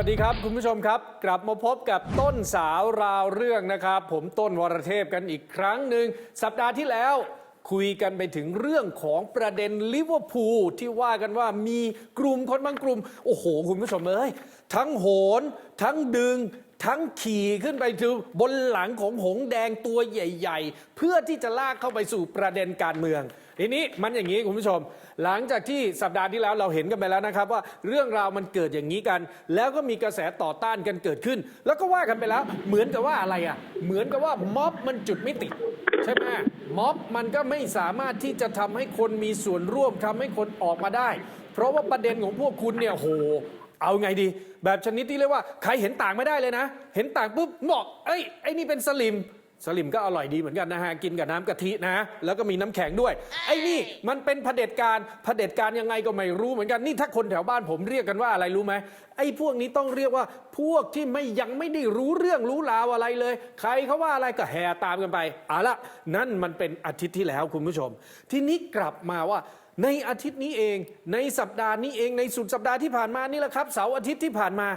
วัสดีครับ คุณผู้ชมครับ กลับมาพบกับต้นสาวราวเรื่องนะครับ ผมต้นวรเทพกันอีกครั้งหนึ่ง สัปดาห์ที่แล้วคุยกันไปถึงเรื่องของประเด็นลิเวอร์พูลที่ว่ากันว่ามีกลุ่มคนบางกลุ่ม โอ้โห คุณผู้ชมเอ้ยทั้งโหน ทั้งดึง ทั้งขี่ขึ้นไปถึงบนหลังของหงแดงตัวใหญ่ ๆ เพื่อที่จะลากเข้าไปสู่ประเด็นการเมือง ทีนี้มันอย่างนี้คุณผู้ชม หลังจากที่สัปดาห์ที่แล้วเราเห็นกันไปแล้วนะครับ ว่าเรื่องราวมันเกิดอย่างนี้กัน แล้วก็มีกระแสต่อต้านกันเกิดขึ้น แล้วก็ว่ากันไปแล้ว เหมือนกับว่าอะไรอะ เหมือนกับว่าม็อบมันจุดไม่ติดใช่ไหมม็อบมันก็ไม่สามารถที่จะทำให้คนมีส่วนร่วมทำให้คนออกมาได้ เพราะว่าประเด็นของพวกคุณเนี่ยโหเอาไงดี แบบชนิดที่เรียกว่าใครเห็นต่างไม่ได้เลยนะ เห็นต่างปุ๊บบอกเอ้ยไอ้นี่เป็นสลิม สลิมก็อร่อยดีเหมือนกันนะฮะ กินกับน้ำกะทินะ แล้วก็มีน้ำแข็งด้วย ไอ้นี่มันเป็นเผด็จการเผด็จการยังไงก็ไม่รู้เหมือนกัน นี่ถ้าคนแถวบ้านผมเรียกกันว่าอะไรรู้ไหมไอ้พวกนี้ต้องเรียกว่าพวกที่ไม่ยังไม่ได้รู้เรื่องรู้ราวอะไรเลย ใครเขาว่าอะไรก็แห่ตามกันไปเอาละนั่นมันเป็นอาทิตย์ที่แล้วคุณผู้ชม ทีนี้กลับมาว่าในอาทิตย์นี้เอง ในสัปดาห์นี้เองในสุดสัปดาห์ที่ผ่านมานี่แหละครับเสาร์อาทิตย์ที่ผ่านมา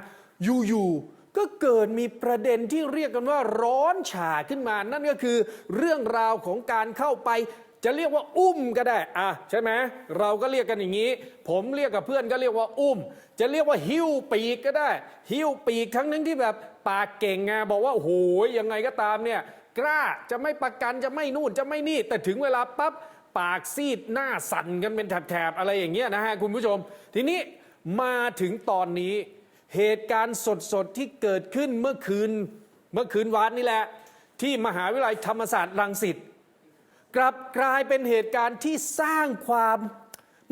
อยู่ๆ ก็เกิดมีประเด็นที่เรียกกันว่าร้อนฉาขึ้นมา นั่นก็คือเรื่องราวของการเข้าไป จะเรียกว่าอุ้มก็ได้อะใช่ไหมเราก็เรียกกันอย่างนี้ ผมเรียกกับเพื่อนก็เรียกว่าอุ้ม จะเรียกว่าหิ้วปีกก็ได้ หิ้วปีกครั้งนึงที่แบบปากเก่งไงบอกว่าโอ้โหยังไงก็ตามเนี่ยกล้าจะไม่ประกันจะไม่นู่นจะไม่นี่ แต่ถึงเวลาปั๊บปากซีดหน้าสั่นกันเป็นแถบๆอะไรอย่างเงี้ยนะฮะคุณผู้ชม ทีนี้มาถึงตอนนี้ เหตุการณ์สดๆที่เกิดขึ้นเมื่อคืนเมื่อคืนวานนี่แหละ ที่มหาวิทยาลัยธรรมศาสตร์รังสิตกลับกลายเป็นเหตุการณ์ที่สร้างความ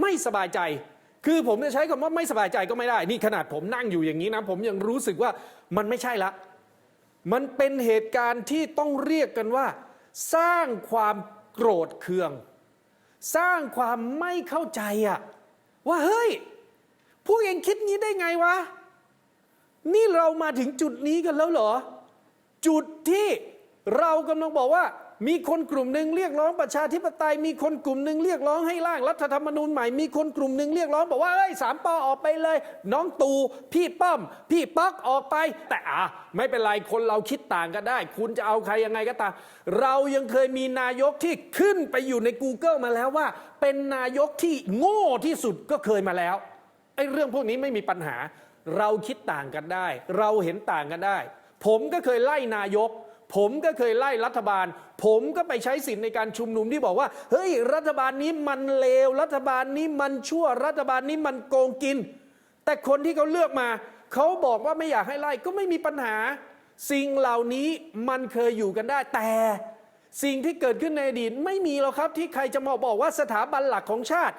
ไม่สบายใจ คือผมจะใช้คำว่าไม่สบายใจก็ไม่ได้ นี่ขนาดผมนั่งอยู่อย่างนี้นะ ผมยังรู้สึกว่ามันไม่ใช่ละ มันเป็นเหตุการณ์ที่ต้องเรียกกันว่า สร้างความโกรธเคือง สร้างความไม่เข้าใจอะว่าเฮ้ยพวกเองคิดงี้ได้ไงวะ นี่เรามาถึงจุดนี้กันแล้วเหรอ จุดที่เรากำลังบอกว่า มีคนกลุ่มหนึ่งเรียกร้องประชาธิปไตย มีคนกลุ่มหนึ่งเรียกร้องให้ร่างรัฐธรรมนูญใหม่ มีคนกลุ่มหนึ่งเรียกร้องบอกว่าเอ้ยสามปอออกไปเลย น้องตู่พี่ป้อม พี่ป๊อกออกไป แต่อะไม่เป็นไรคนเราคิดต่างกันได้ คุณจะเอาใครยังไงก็ตามเรายังเคยมีนายกที่ขึ้นไปอยู่ใน Google มาแล้วว่า เป็นนายกที่โง่ที่สุดก็เคยมาแล้วไอ้เรื่องพวกนี้ไม่มีปัญหา เราคิดต่างกันได้ เราเห็นต่างกันได้ ผมก็เคยไล่นายก ผมก็เคยไล่รัฐบาล ผมก็ไปใช้สิทธิ์ในการชุมนุมที่บอกว่า เฮ้ย รัฐบาลนี้มันเลว รัฐบาลนี้มันชั่ว รัฐบาลนี้มันโกงกิน แต่คนที่เขาเลือกมา เขาบอกว่าไม่อยากให้ไล่ก็ไม่มีปัญหา สิ่งเหล่านี้มันเคยอยู่กันได้ แต่สิ่งที่เกิดขึ้นในอดีตไม่มีหรอกครับที่ใครจะมาบอกว่าสถาบันหลักของชาติ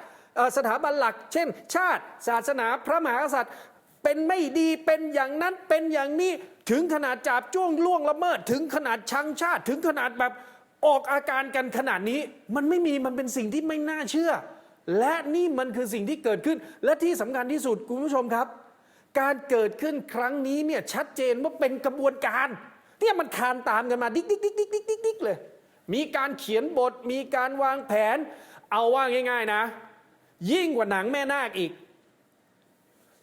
สถาบันหลัก เช่น ชาติ ศาสนาพระมหากษัตริย์ เป็นไม่ดีเป็นอย่างนั้นเป็นอย่างนี้ถึงขนาดจับจ้วงล่วงละเมิด ถึงขนาดชังชาติ ถึงขนาดแบบออกอาการกันขนาดนี้ มันไม่มีมันเป็นสิ่งที่ไม่น่าเชื่อ และนี่มันคือสิ่งที่เกิดขึ้น และที่สำคัญที่สุดคุณผู้ชมครับ การเกิดขึ้นครั้งนี้เนี่ยชัดเจนว่าเป็นกระบวนการเนี่ยมันคานตามกันมาดิ๊กดิ๊กดิ๊กดิ๊กดิ๊กดิ๊กดิ๊กเลย มีการเขียนบทมีการวางแผน เอาว่าง่าย ๆนะ ยิ่งกว่าหนังแม่นาคอีก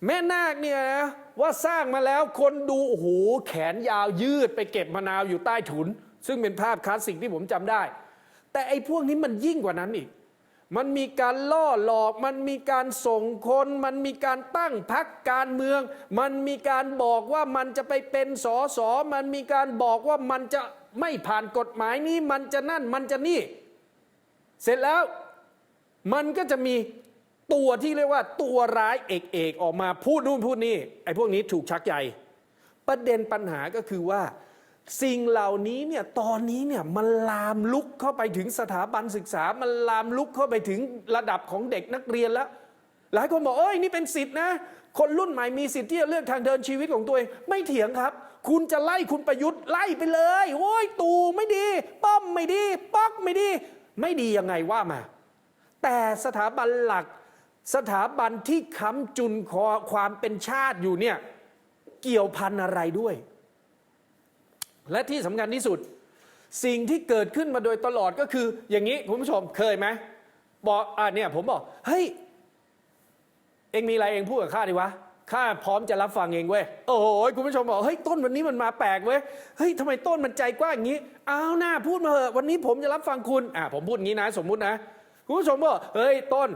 แม่นาคเนี่ยนะว่าสร้างมาแล้วคนดูโอ้โหแขนยาวยืดไปเก็บมะนาวอยู่ใต้ถุน ซึ่งเป็นภาพคลาสสิกที่ผมจำได้ แต่ไอ้พวกนี้มันยิ่งกว่านั้นอีก มันมีการล่อหลอก มันมีการส่งคน มันมีการตั้งพักการเมือง มันมีการบอกว่ามันจะไปเป็นสอสอมันมีการบอกว่ามันจะไม่ผ่านกฎหมายนี้มันจะนั่นมันจะนี่ เสร็จแล้วมันก็จะมี ตัวที่เรียกว่าตัวร้ายเอกเอกออกมาพูดนู่นพูดนี่ไอ้พวกนี้ถูกชักใยประเด็นปัญหาก็คือว่า สิ่งเหล่านี้เนี่ยตอนนี้เนี่ยมันลามลุกเข้าไปถึงสถาบันศึกษา มันลามลุกเข้าไปถึงระดับของเด็กนักเรียนแล้ว หลายคนบอกเอ้ยนี่เป็นสิทธินะ คนรุ่นใหม่มีสิทธิ์ที่จะเลือกทางเดินชีวิตของตัวเองไม่เถียงครับ คุณจะไล่คุณประยุทธ์ไล่ไปเลยโอ้ยตูไม่ดี ป้อมไม่ดี ป๊อกไม่ดี ไม่ดียังไงว่ามาแต่สถาบันหลัก สถาบันที่ค้ำจุนคอความเป็นชาติอยู่เนี่ยเกี่ยวพันอะไรด้วย และที่สำคัญที่สุด สิ่งที่เกิดขึ้นมาโดยตลอดก็คือ อย่างนี้คุณผู้ชมเคยไหมบอกอ่าเนี่ยผมบอกเฮ้ยเองมีอะไรเองพูดกับข้าดีวะข้าพร้อมจะรับฟังเองเว้ยโอ้โหคุณผู้ชมบอกเฮ้ยต้นวันนี้มันมาแปลกเว้ยเฮ้ยทำไมต้นมันใจกว้างอย่างนี้เอาหน้าพูดมาเถอะวันนี้ผมจะรับฟังคุณอ่าผมพูดงี้นะ สมมุตินะคุณผู้ชมบอกเฮ้ยต้น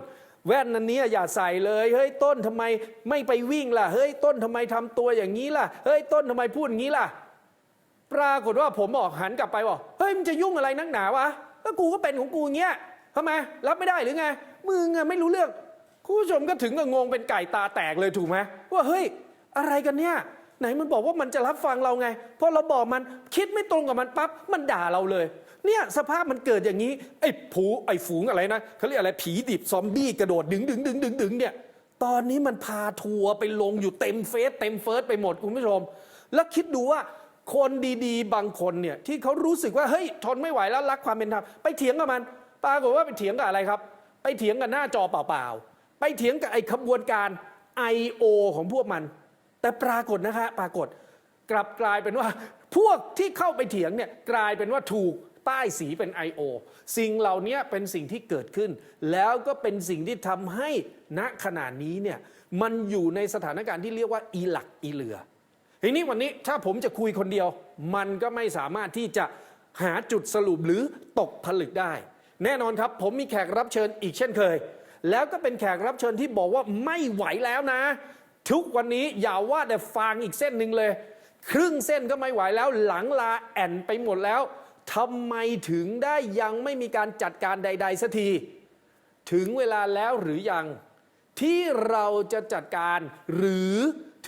แว่นนันนี้อย่าใส่เลยเฮ้ยต้นทำไมไม่ไปวิ่งล่ะเฮ้ยต้นทำไมทำตัวอย่างนี้ล่ะเฮ้ยต้นทำไมพูดอย่างนี้ล่ะ ปรากฏว่าผมบอกหันกลับไปบอกเฮ้ยมันจะยุ่งอะไรนักหนาวะก็กูก็เป็นของกูเงี้ยทำไมรับไม่ได้หรือไงมึงอะไม่รู้เรื่องคุณผู้ชมก็ถึงกับงงเป็นไก่ตาแตกเลยถูกไหมว่าเฮ้ยอะไรกันเนี่ยไหนมันบอกว่ามันจะรับฟังเราไงพอเราบอกมันคิดไม่ตรงกับมันปั๊บมันด่าเราเลย เนี่ยสภาพมันเกิดอย่างนี้ไอ้ผูไอ้ฝูงอะไรนะเขาเรียกอะไรผีดิบซอมบี้กระโดดดึงดึงดึงดึงดึงเนี่ยตอนนี้มันพาทัวร์ไปลงอยู่เต็มเฟซเต็มเฟิร์สไปหมดคุณผู้ชม แล้วคิดดูว่าคนดีๆ บางคนเนี่ยที่เขารู้สึกว่าเฮ้ยทนไม่ไหวแล้วรักความเป็นธรรมไปเถียงกับมัน ปรากฏว่าไปเถียงกับอะไรครับ ไปเถียงกับหน้าจอเปล่าๆไปเถียงกับไอ้ขบวนการ I.O. ของพวกมัน แต่ปรากฏนะคะปรากฏกลับกลายเป็นว่า พวกที่เข้าไปเถียงเนี่ยกลายเป็นว่าถูก ป้ายสีเป็น I.O. สิ่งเหล่านี้เป็นสิ่งที่เกิดขึ้น แล้วก็เป็นสิ่งที่ทำให้ณขณะนี้เนี่ยมันอยู่ในสถานการณ์ที่เรียกว่าอีหลักอีเหลือทีนี้วันนี้ถ้าผมจะคุยคนเดียว มันก็ไม่สามารถที่จะหาจุดสรุปหรือตกผลึกได้ แน่นอนครับผมมีแขกรับเชิญอีกเช่นเคย แล้วก็เป็นแขกรับเชิญที่บอกว่าไม่ไหวแล้วนะ ทุกวันนี้อย่าว่าแต่ฟางอีกเส้นหนึ่งเลย ครึ่งเส้นก็ไม่ไหวแล้วหลังลาแอนไปหมดแล้ว ทำไมถึงได้ยังไม่มีการจัดการใด ๆสักที ถึงเวลาแล้วหรือยังที่เราจะจัดการหรือ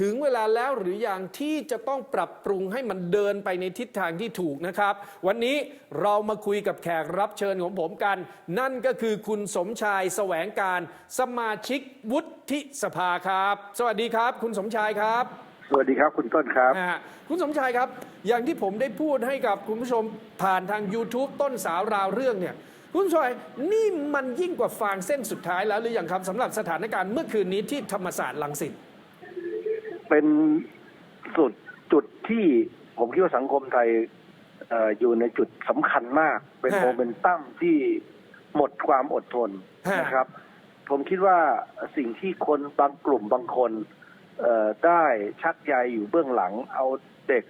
ถึงเวลาแล้วหรือยังที่จะต้องปรับปรุงให้มันเดินไปในทิศทางที่ถูกนะครับ วันนี้เรามาคุยกับแขกรับเชิญของผมกัน นั่นก็คือคุณสมชายแสวงการสมาชิกวุฒิสภาครับ สวัสดีครับ คุณสมชายครับ สวัสดีครับคุณต้นครับ นะฮะคุณสมชายครับ อย่างที่ผมได้พูดให้กับคุณผู้ชมผ่านทาง YouTube ต้นสาวราวเรื่องเนี่ย คุณสมชายนี่มันยิ่งกว่าฟางเส้นสุดท้ายแล้วหรือยังครับสำหรับสถานการณ์เมื่อคืนนี้ที่ธรรมศาสตร์ลังสิต เป็นสุดจุดที่ผมคิดว่าสังคมไทยเอออยู่ในจุดสำคัญมาก เป็นฮะโมเมนตัมที่หมดความอดทนฮะ นะครับ ผมคิดว่าสิ่งที่คนบางกลุ่มบางคนเอ่อ ได้ชักใยอยู่เบื้องหลัง เอาเด็ก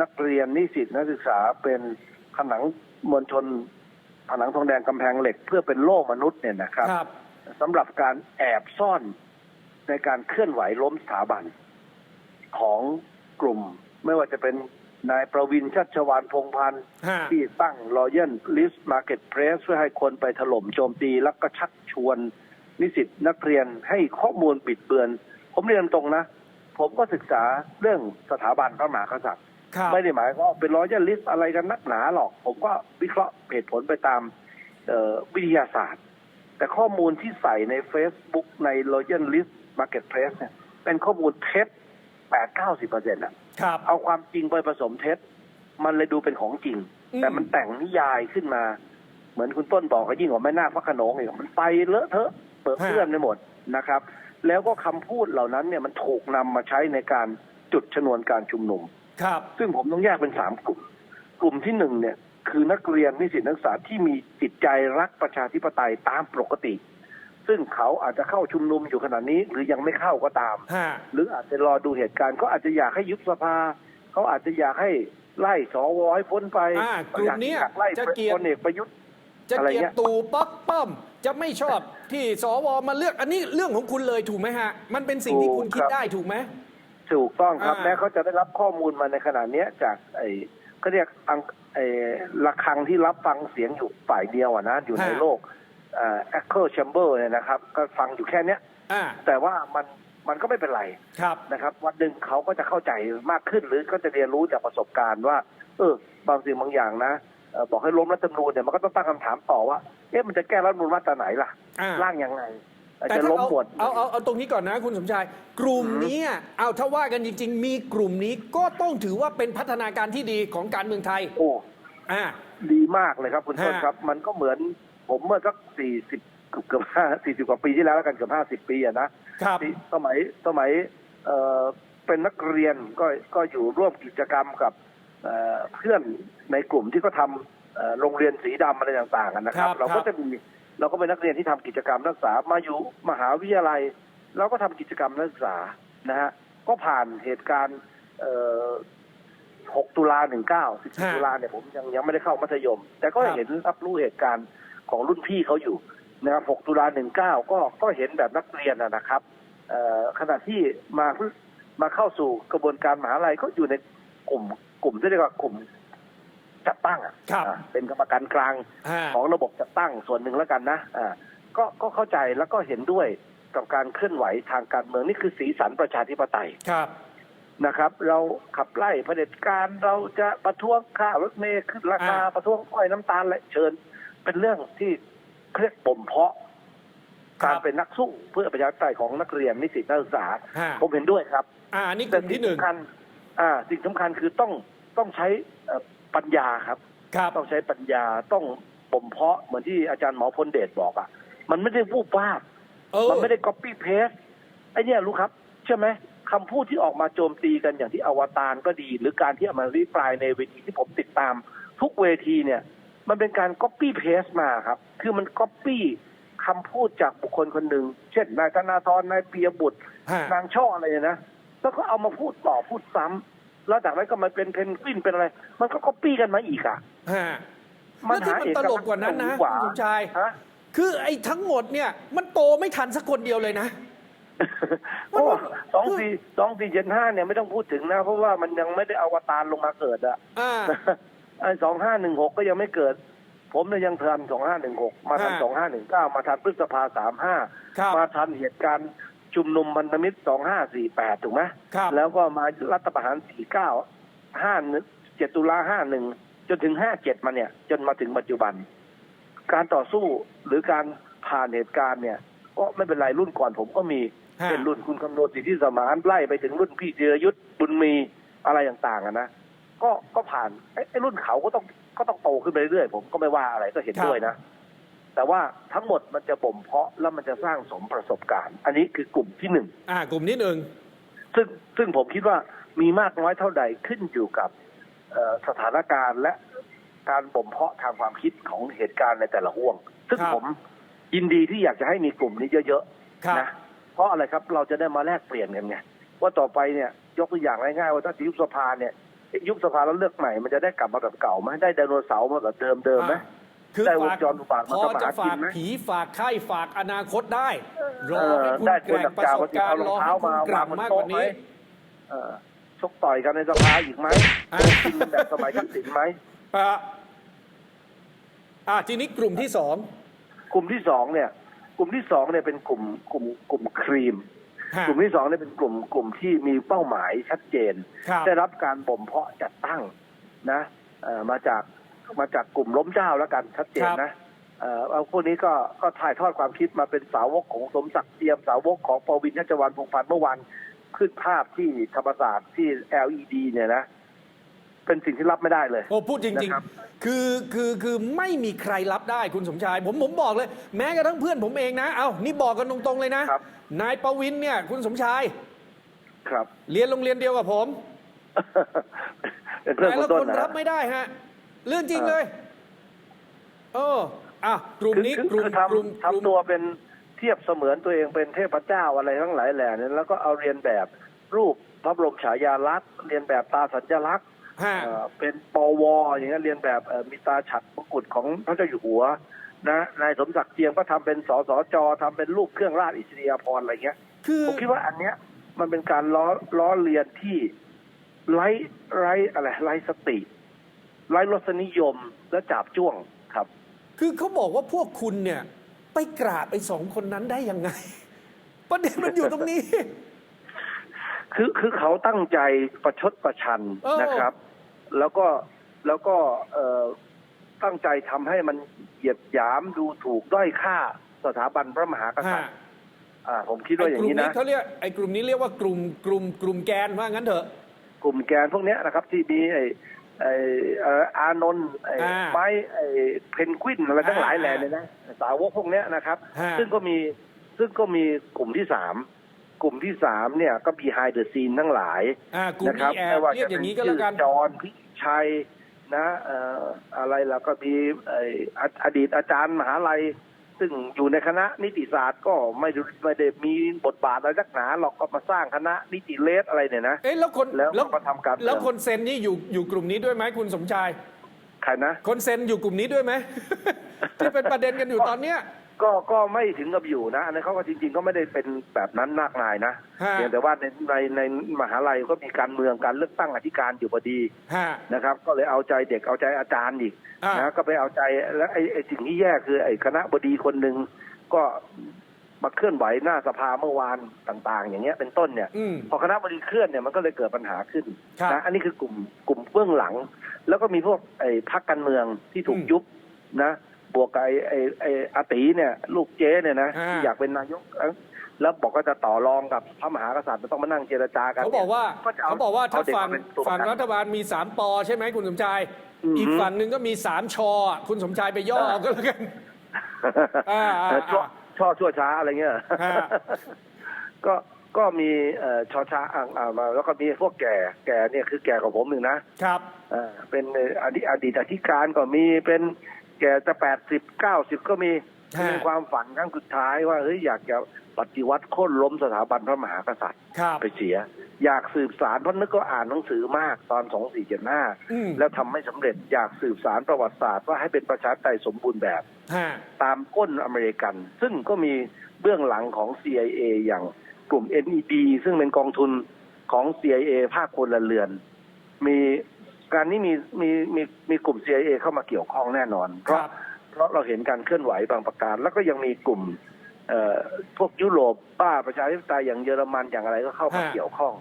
นักเรียนนิสิตนักศึกษาเป็นผนังมวลชนผนังทองแดงกำแพงเหล็ก เพื่อเป็นโลกมนุษย์เนี่ยนะครับครับสำหรับการแอบซ่อนในการเคลื่อนไหวล้มสถาบันของกลุ่ม ไม่ว่าจะเป็นนายประวินชัชวานพงพันธ์ฮะที่ตั้ง Royal List Marketplace เพื่อให้คนไปถล่มโจมตี แล้วก็ชักชวนนิสิตนักเรียนให้ข้อมูลบิดเบือน ผมเรียนตรงนะ ผมก็ศึกษาเรื่องสถาบันพระมหากษัตริย์ ครับ ไม่ได้หมายความว่าเป็นร้อยยลิสอะไรกันนักหนาหรอก ผมก็วิเคราะห์เหตุผลไปตามเอ่อวิทยาศาสตร์ แต่ข้อมูลที่ใส่ใน Facebook ใน Royal List Marketplace เนี่ยเป็นข้อมูลเท็จ8-90%เปอร์เซ็นต์อะครับ เอาความจริงไปผสมเท็จ มันเลยดูเป็นของจริง อืม แต่มันแต่งนิยายขึ้นมา เหมือนคุณต้นบอกก็ยิ่งกว่าแม่นาคพระโขนงอีกมันไปเลอะเทอะเปิดเพื่อนไปหมดนะครับ แล้วก็คำพูดเหล่านั้นเนี่ยมันถูกนำมาใช้ในการจุดชนวนการชุมนุม ครับ ซึ่งผมต้องแยกเป็นสามกลุ่ม กลุ่มที่หนึ่งเนี่ย คือนักเรียนนิสิตนักศึกษาที่มีจิตใจรักประชาธิปไตยตามปกติ ซึ่งเขาอาจจะเข้าชุมนุมอยู่ขณะนี้ หรือยังไม่เข้าก็ตามฮะหรืออาจจะรอดูเหตุการณ์เขาอาจจะอยากให้ยุบสภา เขาอาจจะอยากให้ไล่สวให้พ้นไปอ่ากลุ่มเนี้ยอยากไล่จะเกลียดพลเอกประยุทธ์จะอะไรเกลียเงี้ดยตู่ป๊อกป้อมจะไม่ชอบ ที่สวมาเลือกอันนี้เรื่องของคุณเลยถูกไหมฮะ มันเป็นสิ่งที่คุณคิดได้ถูกไหมถูกต้องครับอ่าแม้เขาจะได้รับข้อมูลมาในขณะเนี้ยจากไอ้เขาเรียกอังไอ้ระฆังที่รับฟังเสียงอยู่ฝ่ายเดียวอะนะอยู่ในโลกเอ่อ echo chamber เนี่ยนะครับ ก็ฟังอยู่แค่เนี้ยอ่าแต่ว่ามันมันก็ไม่เป็นไรครับนะครับ วันหนึ่งเขาก็จะเข้าใจมากขึ้นหรือก็จะเรียนรู้จากประสบการณ์ว่า เออบางสิ่งบางอย่างนะเอ่อบอกให้ล้มรัฐธรรมนูญเนี่ยมันก็ต้องตั้งคำถามต่อว่า เอ๊ะมันจะแก้รัฐธรรมนูญมาตราไหนล่ะ อ่า ร่างยังไงแต่จะถ้าล้มเอาหมดเอาเอาเอาตรงนี้ก่อนนะคุณสมชาย กลุ่มนี้เอาถ้าว่ากันจริง ๆ มีกลุ่มนี้ก็ต้องถือว่าเป็นพัฒนาการที่ดีของการเมืองไทย โอ้ อ่า ดีมากเลยครับคุณต้นฮะ ครับ มันก็เหมือนผมเมื่อสักสี่สิบเกือบห้าสี่สิบกว่าปีที่แล้วแล้วกันเกือบห้าสิบปีอะนะครับ ที่สมัยสมัยเอ่อเป็นนักเรียนก็ก็อยู่ร่วมกิจกรรมกับเอ่อเพื่อนในกลุ่มที่ก็ทำเอ่อ โรงเรียนสีดำอะไรต่างๆกันนะครับ ครับเราครัก็บจะมีเราก็เป็นนักเรียนที่ทำกิจกรรมนักศึกษามาอยู่มหาวิทยาลัย เราก็ทำกิจกรรมนักศึกษานะฮะก็ผ่านเหตุการณ์เอ่อ6ตุลา19 14ตุลาเนี่ยผมยังยังไม่ได้เข้ามัธยม แต่ก็เห็นรับรู้เหตุการณ์ของรุ่นพี่เขาอยู่นะครับ6ตุลา19 ก็ก็เห็นแบบนักเรียนนะนะครับเอ่อขณะที่มาเพิ่งมาเข้าสู่กระบวนการมหาลัยก็อยู่ในกลุ่มกลุ่มที่เรียกว่ากลุ่ม จัดตั้งอะครับอ่าเป็นกรรมการกลางฮะของระบบจัดตั้งส่วนหนึ่งแล้วกันนะอ่าก็ก็เข้าใจแล้วก็เห็นด้วยกับการเคลื่อนไหวทางการเมืองนี่คือสีสันประชาธิปไตยครับนะครับ เราขับไล่เผด็จการเราจะประท้วงค่ารถเมล์ขึ้นราคาอ่าประท้วงอ้อยน้ำตาลและเชิญ เป็นเรื่องที่เครียกปมเพาะการเป็นนักสู้เพื่อประชาธิปไตยของนักเรียนนิสิตนักศึกษาฮะผมเห็นด้วยครับ อ่าอันนี้กแต่ลุ่มสิ่ที่งหนึ่งสำคัญอ่าสิ่งสำคัญคือต้องต้องใช้เอ่อ ปัญญาครับ ครับ ต้องใช้ปัญญาต้องบ่มเพาะเหมือนที่อาจารย์หมอพลเดชบอกอะ มันไม่ได้วูบวาบเออมันไม่ได้ copy paste ไอ้เนี่ยรู้ครับใช่ไหมคำพูดที่ออกมาโจมตีกันอย่างที่อวตารก็ดี หรือการที่เอามารีปลายในเวทีที่ผมติดตาม ทุกเวทีเนี่ย มันเป็นการ copy paste มาครับ คือมัน copy คำพูดจากบุคคลคนหนึ่ง เช่นนายธนาธรนายเปียบุตร ฮะ นางช่ออะไรเนี่ยนะ แล้วก็เอามาพูดต่อพูดซ้ำ แล้วจากนั้นก็มาเป็นเพนกวินเป็นอะไร มันก็ copy กันมาอีกอะฮะแล้วที่มันตลกกว่านั้นนะหวาคุณสมชายฮะคือไอ้ทั้งหมดเนี่ย มันโตไม่ทันสักคนเดียวเลยนะโอ้สองสี่สองสี่เจ็ดห้าเนี่ยไม่ต้องพูดถึงนะ เพราะว่ามันยังไม่ได้อวตารลงมาเกิดอะอ่าไอ้สองห้าหนึ่งหกก็ยังไม่เกิด ผมเนี่ยยังทันสองห้าหนึ่งหกมาทันฮะสองห้าหนึ่งเก้ามาทันพฤษภาสามห้าครับมาทันเหตุการณ์ ชุมนุมพันธมิตรสองห้าสี่แปดถูกไหมครับ แล้วก็มารัฐประหารสี่เก้าห้าเจ็ดตุลาห้าหนึ่งจนถึงห้าเจ็ดมาเนี่ย จนมาถึงปัจจุบัน การต่อสู้หรือการผ่านเหตุการณ์เนี่ย ก็ไม่เป็นไรรุ่นก่อนผมก็มีฮะเป็นรุ่นคุณคำนวณสิทธิสมานไล่ไปถึงรุ่นพี่เจรยุทธ์บุญมีอะไรต่างๆอะนะก็ก็ผ่านไอ้ไอ้รุ่นเขาก็ต้องก็ต้องโตขึ้นไปเรื่อยๆผมก็ไม่ว่าอะไรก็เห็นด้วยนะ แต่ว่าทั้งหมดมันจะบ่มเพาะแล้วมันจะสร้างสมประสบการณ์ อันนี้คือกลุ่มที่หนึ่งอ่ากลุ่มที่หนึ่งซึ่งซึ่งผมคิดว่ามีมากน้อยเท่าใดขึ้นอยู่กับเอ่อสถานการณ์และการบ่มเพาะทางความคิดของเหตุการณ์ในแต่ละห่วง ซึ่งครับผมยินดีที่อยากจะให้มีกลุ่มนี้เยอะครับๆนะเพราะอะไรครับเราจะได้มาแลกเปลี่ยนกันไงว่าต่อไปเนี่ยยกตัวอย่างง่ายๆว่าถ้ายุบสภาเนี่ยยุบสภาแล้วเลือกใหม่มันจะได้กลับมาแบบเก่าไหมได้ไดโนเสาร์มาแบบเดิมเดิมๆไหม คือได้วงฝากจรอุบาทมาพอทำมาจะหากิฝานกไหม ผีฝากไข้ฝากอนาคตได้ รอเออให้คุณได้แกร่งประสบการณ์รอให้เอารคุองณเท้ามากลั่งวางบนมากกโต๊ะว่านี้ไหมเอ่อชกต่อยกันในสภาอีกไหมอ่าโกงกินแบบสมัยทักษิณไหมอ่าอ่าทีนี้กลุ่มที่สองกลุ่มที่สองเนี่ย กลุ่มที่สองเนี่ยเป็นกลุ่มกลุ่มกลุ่มครีม ฮะ กลุ่มที่สองเนี่ยเป็นกลุ่มกลุ่มที่มีเป้าหมายชัดเจน ครับ ได้รับการบ่มเพาะจัดตั้งนะเอ่อมาจาก มาจากกลุ่มล้มเจ้าแล้วกันชัดเจนนะเอ่อเอาพวกนี้ก็ก็ถ่ายทอดความคิดมาเป็นสาวกของสมศักดิ์เทียมสาวกของปวินชัชวันพงษ์พันธ์เมื่อวานขึ้นภาพที่ธรรมศาสตร์ที่ LED เนี่ยนะเป็นสิ่งที่รับไม่ได้เลย โอ้พูดจริง นะครับๆ คือคือคือไม่มีใครรับได้คุณสมชาย ผมผมบอกเลย แม้กระทั่งเพื่อนผมเองนะ เอานี่บอกกันตรงๆเลยนะ ครับ นายประวินเนี่ยคุณสมชาย ครับ เรียนโรงเรียนเดียวกับผมเป็นเพื่อนแต่คุละณต้คนนนะรับไม่ได้ฮะ เรื่องจริงเออเลย เออ อะกลุ่มคือนี้คือกลุ่มคือกลุ่มทำกลุ่ม ทำตัวเป็นเทียบเสมือนตัวเองเป็นเทพเจ้าอะไรทั้งหลายแหล่เนี่ยแล้วก็เอาเรียนแบบรูปพระบรมฉายาลักษณ์เรียนแบบตาสัญลักษณ์ฮะ เอ่อเป็นปวอย่างเงี้ยเรียนแบบเอ่อมีตาฉัดมกุฎของพระเจ้าอยู่หัวนะนายสมศักดิ์เจียมก็ทำเป็นสสจทำเป็นรูปเครื่องราชอิสริยาภรณ์อะไรเงี้ย คือ ผมคิดว่าอันเนี้ยมันเป็นการล้อล้อเลียนที่ไร้ไร้อะไรไร้สติ ไร้รสนิยมและจับจ้วงครับ คือเขาบอกว่าพวกคุณเนี่ย ไปกราบไอ้สองคนนั้นได้ยังไง ประเด็นมันอยู่ตรงนี้ คือคือเขาตั้งใจประชดประชันเออนะครับ แล้วก็แล้วก็เอ่อตั้งใจทำให้มันเหยียดหยามดูถูกด้อยค่าสถาบันพระมหากษัตฮะริย์อ่าผมคิดว่าไอ้อกย่างลุ่มนี้นี้นะเขาเรียกไอ้กลุ่มนี้เรียกว่ากลุ่มกลุ่มกลุ่มแกนว่างั้นเถอะ กลุ่มแกนพวกเนี้ยนะครับ ที่มีไอ้ ไอ้เอ่ออานนท์ไอ้อ่าไม้ไอ้เพนกวินอะไรทั้งหลายอ่าแหล่เนี่ยนะสาวกพวกเนี้ยนะครับ ฮะ ซึ่งก็มีซึ่งก็มีกลุ่มที่สามกลุ่มที่สามเนี่ยก็มีไฮเดอร์ซีนทั้งหลาย อ่ากลุ่มนะครันี้แอไม่บว่าเรียจะกอเป็นย่างนี้ก็ชื่แล้วอกันจอห์นพิชัยนะเอ่ออะไรแล้วก็มีไอ้ออดีตอาจารย์มหาลัย ซึ่งอยู่ในคณะนิติศาสตร์ก็ไม่ได้ไม่ได้มีบทบาทอะไรนักหนาหรอกก็มาสร้างคณะนิติเลสอะไรเนี่ยนะเอ๊ะแล้วคนแล้วก็ทำการเมืองแล้วคนเซ็นนี่อยู่อยู่กลุ่มนี้ด้วยไหมคุณสมชาย ใครนะ คนเซ็นอยู่กลุ่มนี้ด้วยไหม ที่เป็นประเด็นกันอยู่ตอนเนี้ย ก็ก็ไม่ถึงกับอยู่นะอันนี้นเขาก็จริง ๆ ก็ไม่ได้เป็นแบบนั้นมากมายนะฮะ เพียงแต่ว่าในในในมหาลัยก็มีการเมืองการเลือกตั้งอธิการอยู่พอดีฮะ นะครับ ก็เลยเอาใจเด็กเอาใจอาจารย์อีกอ่าน นะก็ไปเอาใจแล้วไอ้ไอ้สิ่งที่แย่คือไอ้คณะบดีคนหนึ่งก็มาเคลื่อนไหวหน้าสภาเมื่อวานต่าง ๆ อย่างเงี้ยเป็นต้นเนี่ย อืม พอคณะบดีเคลื่อนเนี่ยมันก็เลยเกิดปัญหาขึ้นครับนะอันนี้คือกลุ่มกลุ่มเบื้องหลัง แล้วก็มีพวกไอ้พักการเมืองที่ถูกอืม ยุบนะ บวกกับไอ้ไอ้ไอ้อาตีเนี่ย ลูกเจ๊เนี่ยนะอ่า ที่อยากเป็นนายกเอ้าแล้วบอกว่าจะต่อรองกับพระมหากษัตริย์จะต้องมานั่งเจรจากันเขาบอกว่าจะเขาบอกว่าถ้าเด็ฝั่งมเป็นตัวฝั่งประกัน รัฐบาลมีสามปอใช่ไหมคุณสมชาย อือฮึ อีกฝั่งหนึ่งก็มีสามชอะคุณสมชายไปย่อเอาก็แล้วกัน อ่าอ่าเออช่อช่อชั่วช้าอะไรเงี้ยฮะ ก็ก็มีเอ่อชอช้าอ่างอ่ามาแล้วก็มีพวกแก่แก่เนี่ยคือแก่กว่าผมหนึ่งนะครับ เอ่อเป็นเอ่ออดีตอดีตอธิการก็มีเป็น แก่จะแปดสิบเก้าสิบก็มีฮะ มีความฝันครั้งสุดท้ายว่าเฮ้ยอยากจะปฏิวัติโค่นล้มสถาบันพระมหากษัตริย์ ครับ ไปเสีย อยากสืบสารเพราะนึกก็อ่านหนังสือมากตอนสองสี่เจ็ดห้าอืม แล้วทำไม่สำเร็จอยากสืบสารประวัติศาสตร์ว่าให้เป็นประชาธิปไตยสมบูรณ์แบบ ฮะ ตามก้นอเมริกัน ซึ่งก็มีเบื้องหลังของ CIA อย่างกลุ่ม NED ซึ่งเป็นกองทุนของ CIA ภาคพลเรือน มี การนี้มีมีมีมีกลุ่ม CIA เข้ามาเกี่ยวข้องแน่นอน เพคราะรับเพราะเราเห็นการเคลื่อนไหวบางประการ แล้วก็ยังมีกลุ่มเอ่อพวกยุโรปบ้าประชาธิปไตยอย่างเยอรมันอย่างอะไรก็เข้ามาฮะเกี่ยวข้อง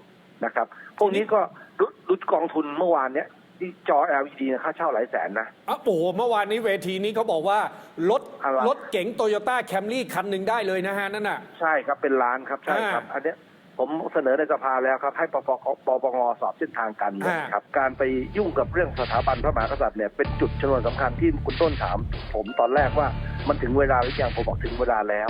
นะครับ พวกนี้ก็รุรุดกองทุนเมื่อวานเนี้ยที่จอ LED นะค่าเช่าหลายแสนนะอะโอ้โหเมื่อวานนี้เวทีนี้เขาบอกว่ารถอะไรรถเก๋งโตโยต้าแคมรี่คันหนึ่งได้เลยนะฮะนั่นน่ะ ใช่ครับเป็นล้านครับใช่ครับ อันเนี้ย ผมเสนอในสภาแล้วครับ ให้ปปกปปงสอบเส้นทางการเมืองฮะครับ การไปยุ่งกับเรื่องสถาบันพระมหากษัตริย์เนี่ยเป็นจุดชนวนสำคัญที่คุณต้นถาม ผมตอนแรกว่ามันถึงเวลาหรือยังผมบอกถึงเวลาแล้ว